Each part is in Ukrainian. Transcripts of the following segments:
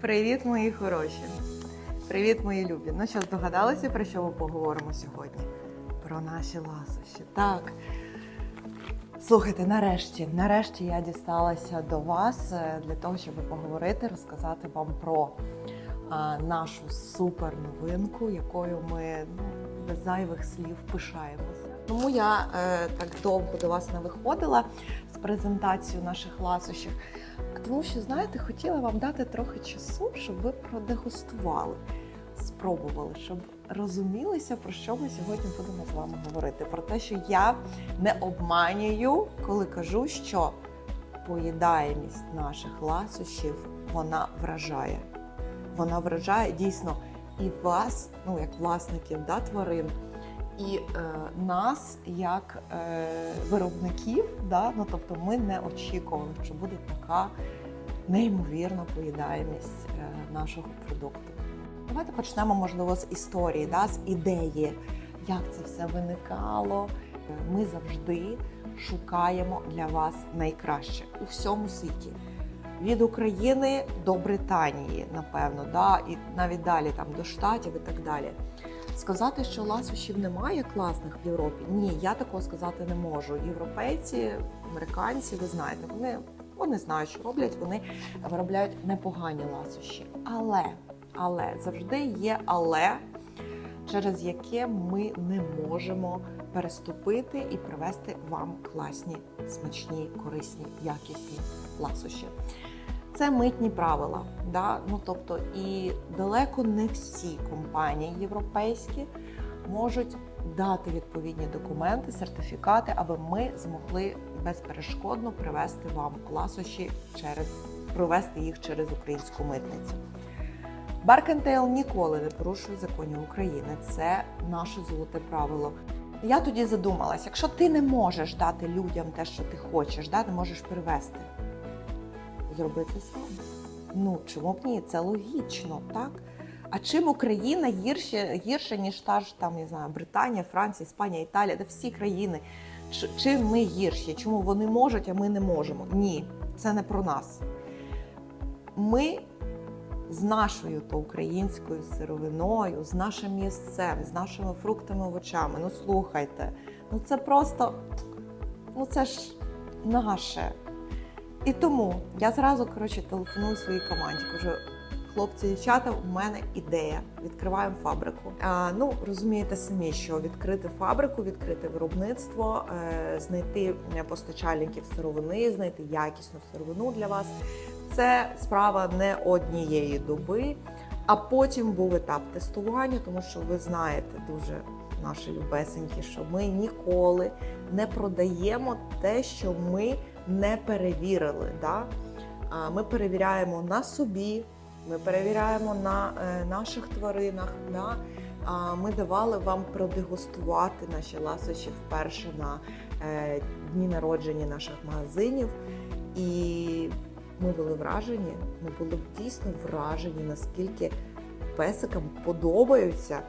Привіт, мої хороші! Привіт, мої любі! Ну що, здогадалися, про що ми поговоримо сьогодні? Про наші ласощі. Так. Слухайте, нарешті, нарешті я дісталася до вас е, для того, щоб поговорити, розказати вам про а, нашу супер новинку, якою ми ну, без зайвих слів пишаємося. Тому я е, так довго до вас не виходила з презентацією наших ласощів. Тому що, знаєте, хотіла вам дати трохи часу, щоб ви продегустували, спробували, щоб розумілися, про що ми сьогодні будемо з вами говорити. Про те, що я не обманюю, коли кажу, що поїдаємість наших ласощів вона вражає. Вона вражає дійсно і вас, ну як власників да, тварин, і е, нас як е, виробників. Да? Ну, тобто ми не очікували, що буде така неймовірна поїдаємість е, нашого продукту. Давайте почнемо, можливо, з історії, да? з ідеї, як це все виникало. Ми завжди шукаємо для вас найкраще у всьому світі. Від України до Британії, напевно, да? і навіть далі там до Штатів і так далі. Сказати, що ласощів немає класних в Європі, ні, я такого сказати не можу. Європейці, американці, ви знаєте, вони, вони знають, що роблять, вони виробляють непогані ласощі. Але, але завжди є але, через яке ми не можемо переступити і привести вам класні, смачні, корисні, якісні ласощі. Це митні правила. Да? Ну, тобто, і далеко не всі компанії європейські можуть дати відповідні документи, сертифікати, аби ми змогли безперешкодно привести вам ласощі через провести їх через українську митницю. Баркентейл ніколи не порушує законів України. Це наше золоте правило. Я тоді задумалась: якщо ти не можеш дати людям те, що ти хочеш, да, не можеш привезти, зроби це сам. Ну чому б ні? Це логічно, так? А чим Україна гірше, гірше ніж та ж там, не знаю, Британія, Франція, Іспанія, Італія, де всі країни. Чим ми гірші? Чому вони можуть, а ми не можемо? Ні, це не про нас. Ми з нашою то українською сировиною, з нашим місцем, з нашими фруктами, овочами. Ну слухайте, ну це просто, ну це ж наше. І тому я зразу коротше телефоную своїй команді. Кажу, хлопці, дівчата, у мене ідея. Відкриваємо фабрику. А, ну розумієте самі, що відкрити фабрику, відкрити виробництво, е, знайти постачальників сировини, знайти якісну сировину для вас. Це справа не однієї доби. А потім був етап тестування, тому що ви знаєте дуже наші любесенькі, що ми ніколи не продаємо те, що ми не перевірили. Да? Ми перевіряємо на собі, ми перевіряємо на е, наших тваринах. Да? Ми давали вам продегустувати наші ласощі вперше на е, дні народження наших магазинів. І ми були вражені, ми були дійсно вражені, наскільки песикам подобаються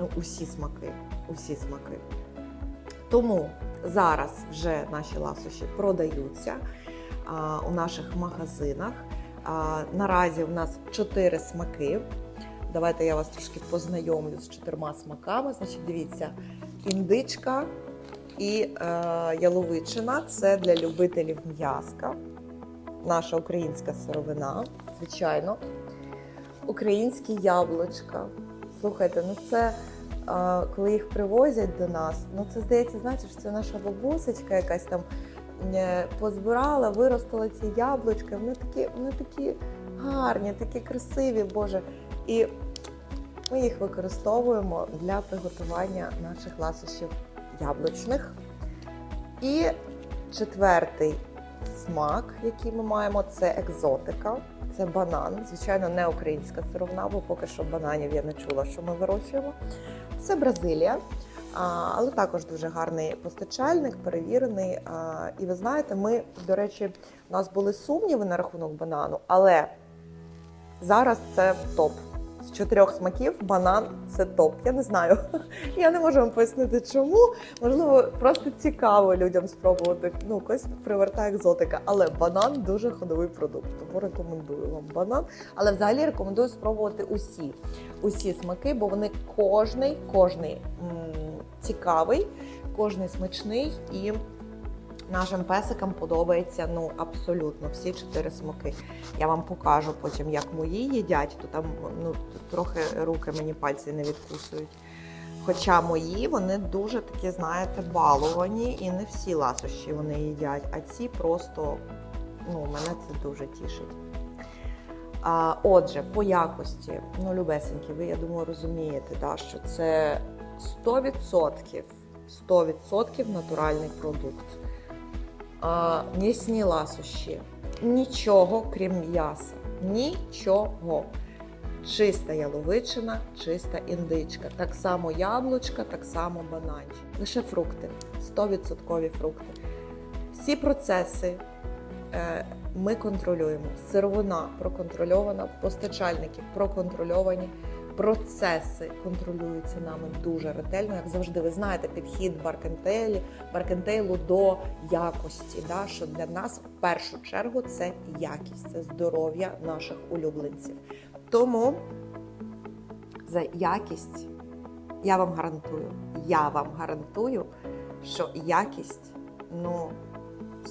ну, усі смаки. Усі смаки. Тому зараз вже наші ласощі продаються а, у наших магазинах. А, наразі у нас чотири смаки. Давайте я вас трошки познайомлю з чотирма смаками. Значить, дивіться, індичка і е, яловичина це для любителів м'язка. Наша українська сировина, звичайно. Українські яблучка. Слухайте, ну це коли їх привозять до нас, ну це здається, знаєте, що це наша бабусечка якась там е, позбирала, виростила ці яблучка. Вони такі, вони такі гарні, такі красиві, Боже. І ми їх використовуємо для приготування наших ласощів яблучних. І четвертий смак, який ми маємо, це екзотика. Це банан. Звичайно, не українська сировина, бо поки що бананів я не чула, що ми вирощуємо. Це Бразилія, але також дуже гарний постачальник, перевірений. І ви знаєте, ми, до речі, у нас були сумніви на рахунок банану, але зараз це топ. З чотирьох смаків банан це топ. Я не знаю. Я не можу вам пояснити, чому. Можливо, просто цікаво людям спробувати. Ну, когось привертає екзотика. Але банан дуже ходовий продукт. Тому рекомендую вам банан. Але взагалі рекомендую спробувати усі, усі смаки, бо вони кожний, кожний м, цікавий, кожний смачний і. Нашим песикам подобається ну абсолютно всі чотири смаки. Я вам покажу потім, як мої їдять, то там ну трохи руки мені пальці не відкусують. Хоча мої вони дуже такі, знаєте, баловані, і не всі ласощі вони їдять, а ці просто ну, мене це дуже тішить. А, отже, по якості, ну, любесенькі, ви, я думаю, розумієте, да, що це 100%, 100% натуральний продукт. А, м'ясні ласощі. Нічого, крім м'яса. Нічого. Чиста яловичина, чиста індичка. Так само яблучка, так само бананчик. Лише фрукти, 100% фрукти. Всі процеси е, ми контролюємо. Сировина проконтрольована, постачальники проконтрольовані. Процеси контролюються нами дуже ретельно, як завжди. Ви знаєте, підхід Баркентейлі, Баркентейлу до якості. Да? Що для нас в першу чергу це якість, це здоров'я наших улюбленців. Тому за якість я вам гарантую, я вам гарантую, що якість ну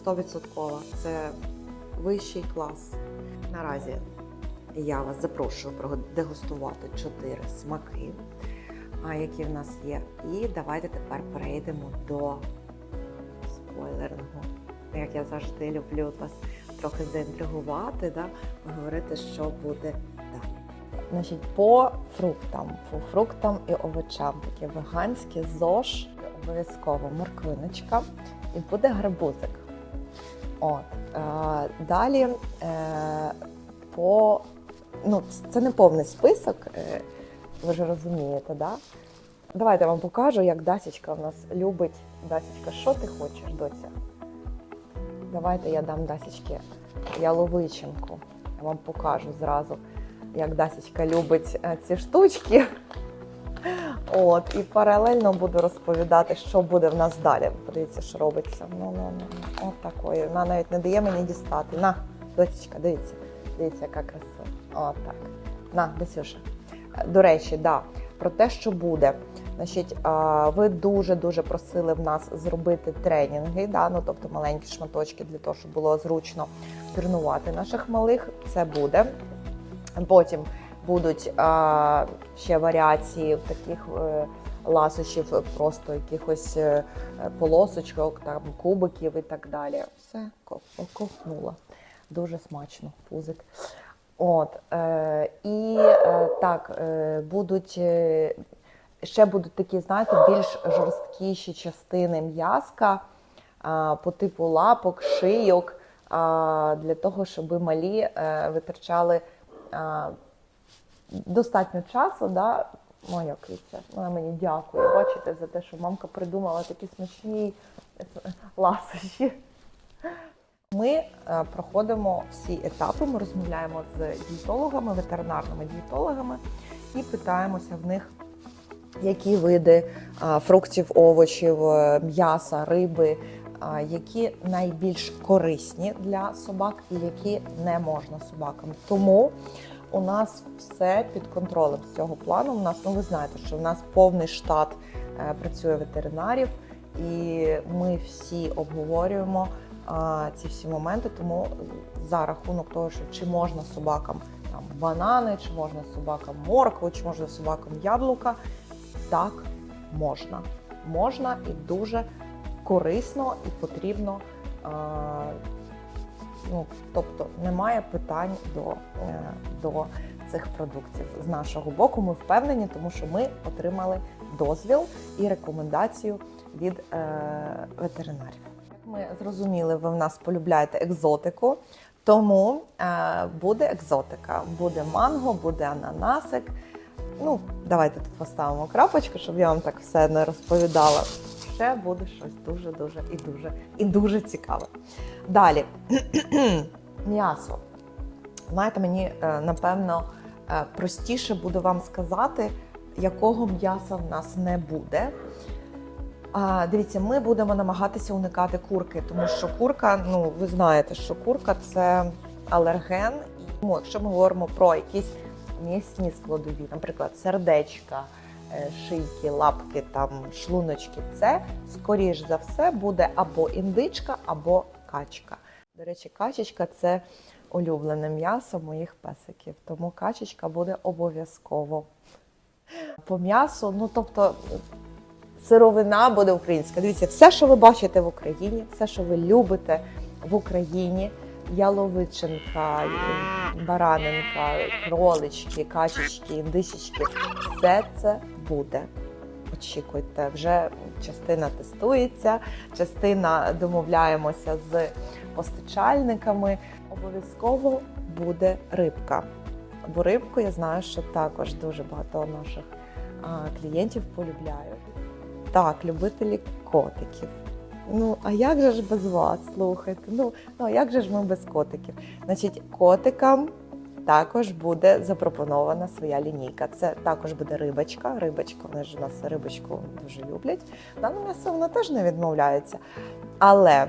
100%. Це вищий клас. Наразі я вас запрошую продегустувати чотири смаки, які в нас є. І давайте тепер перейдемо до спойлерного. Як я завжди люблю вас трохи заінтригувати, да? поговорити, що буде далі. Значить, по фруктам, по фруктам і овочам, таке веганське ЗОЖ, обов'язково морквиночка і буде гарбузик. От. Е, далі е, по ну, це не повний список, е, ви ж розумієте, да? Давайте я вам покажу, як Дасічка у нас любить. Дасічка, що ти хочеш, доця? Давайте я дам Дасічки яловичинку. Я вам покажу зразу, як Дасічка любить е, ці штучки. От, і паралельно буду розповідати, що буде в нас далі. Подивіться, що робиться. Ну, ну, ну. От такої. Вона навіть не дає мені дістати. На, досічка, дивіться. Дивіться, яка краса. От так. На, Десюша. До речі, да, про те, що буде. Значить, ви дуже-дуже просили в нас зробити тренінги, да, ну, тобто маленькі шматочки для того, щоб було зручно тренувати наших малих. Це буде. Потім будуть ще варіації таких е, ласощів, просто якихось е, полосочок, там, кубиків і так далі. Все, ко- ковтнула. Дуже смачно, пузик. От, е, і е, так, е, будуть е, ще будуть такі, знаєте, більш жорсткіші частини м'язка а, по типу лапок, шийок, а, для того, щоб малі е, витрачали а, достатньо часу. Да? Моя киця, вона мені дякує. Бачите, за те, що мамка придумала такі смачні е, ласощі. Ми е, проходимо всі етапи, ми розмовляємо з дієтологами, ветеринарними дієтологами і питаємося в них, які види фруктів, овочів, е, м'яса, риби, які найбільш корисні для собак і які не можна собакам. Тому у нас все під контролем з цього плану. У нас, ну ви знаєте, що в нас повний штат е, працює ветеринарів, і ми всі обговорюємо ці всі моменти. Тому за рахунок того, що чи можна собакам там банани, чи можна собакам моркву, чи можна собакам яблука. Так, можна. Можна і дуже корисно і потрібно. Ну, тобто немає питань до, е, до цих продуктів з нашого боку. Ми впевнені, тому що ми отримали дозвіл і рекомендацію від е, ветеринарів. Ми зрозуміли, ви в нас полюбляєте екзотику, тому е, буде екзотика. Буде манго, буде ананасик. Ну, давайте тут поставимо крапочку, щоб я вам так все не розповідала. Ще буде щось дуже, дуже і дуже і дуже цікаве. Далі м'ясо. Знаєте, мені е, напевно е, простіше буде вам сказати, якого м'яса в нас не буде. Дивіться, ми будемо намагатися уникати курки, тому що курка, ну ви знаєте, що курка це алерген. І ну, якщо ми говоримо про якісь м'ясні складові, наприклад, сердечка, е, шийки, лапки, там шлуночки, це скоріш за все буде або індичка, або качка. До речі, качечка це улюблене м'ясо моїх песиків, тому качечка буде обов'язково. По м'ясу, ну тобто сировина буде українська. Дивіться, все, що ви бачите в Україні, все, що ви любите в Україні, яловичинка, баранинка, кролички, качечки, індичечки, все це буде. Очікуйте, вже частина тестується, частина домовляємося з постачальниками. Обов'язково буде рибка. Бо рибку я знаю, що також дуже багато наших клієнтів полюбляють. Так, любителі котиків. Ну, а як же ж без вас? Слухайте? Ну, ну а як же ж ми без котиків? Значить, котикам також буде запропонована своя лінійка. Це також буде рибочка. Рибочка, вони ж у нас рибочку дуже люблять. Дане м'ясо воно теж не відмовляється. Але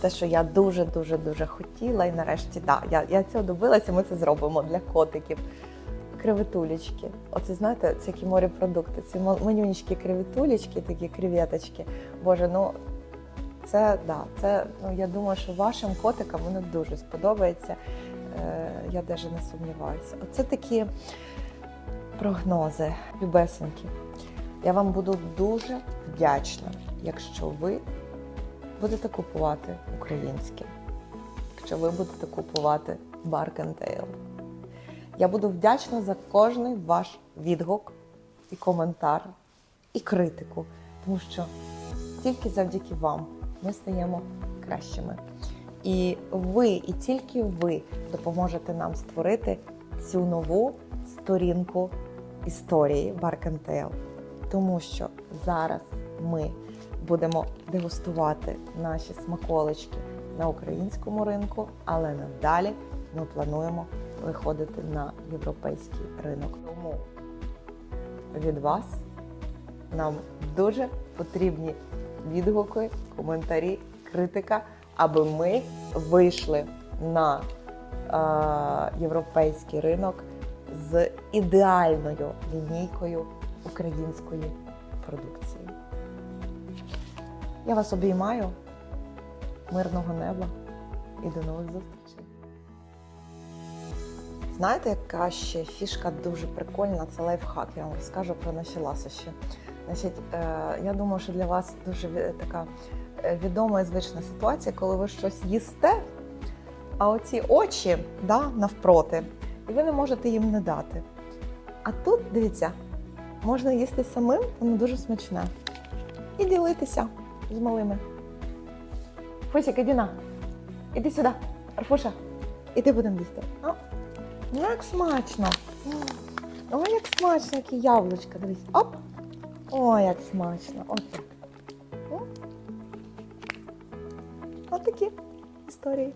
те, що я дуже дуже хотіла, і нарешті да, я, я цього добилася, ми це зробимо для котиків. Креветулечки. Оце знаєте, це які морепродукти, ці ма- манюнічкі креветулечки, такі креветочки. Боже, ну це да, це ну я думаю, що вашим котикам воно дуже сподобається. Е, я навіть не сумніваюся. Оце такі прогнози, любесенькі. Я вам буду дуже вдячна, якщо ви будете купувати українське, якщо ви будете купувати Bark and. Я буду вдячна за кожний ваш відгук і коментар, і критику, тому що тільки завдяки вам ми стаємо кращими. І ви, і тільки ви допоможете нам створити цю нову сторінку історії Bark. Тому що зараз ми будемо дегустувати наші смаколички на українському ринку, але надалі ми плануємо виходити на європейський ринок. Тому від вас нам дуже потрібні відгуки, коментарі, критика, аби ми вийшли на е, європейський ринок з ідеальною лінійкою української продукції. Я вас обіймаю, мирного неба і до нових зустрічей. Знаєте, яка ще фішка дуже прикольна, це лайфхак. Я вам розкажу про наші ласощі. Значить, е, я думаю, що для вас дуже така е, відома і звична ситуація, коли ви щось їсте, а оці очі да, навпроти, і ви не можете їм не дати. А тут, дивіться, можна їсти самим, воно дуже смачне. І ділитися з малими. Фусік, іди на. Іди сюди. Арфуша, іди будемо їсти. Ну, як смачно. Ой, як смачно, які яблучка. Дивись. Оп. Ой, як смачно. От так. М? От такі історії.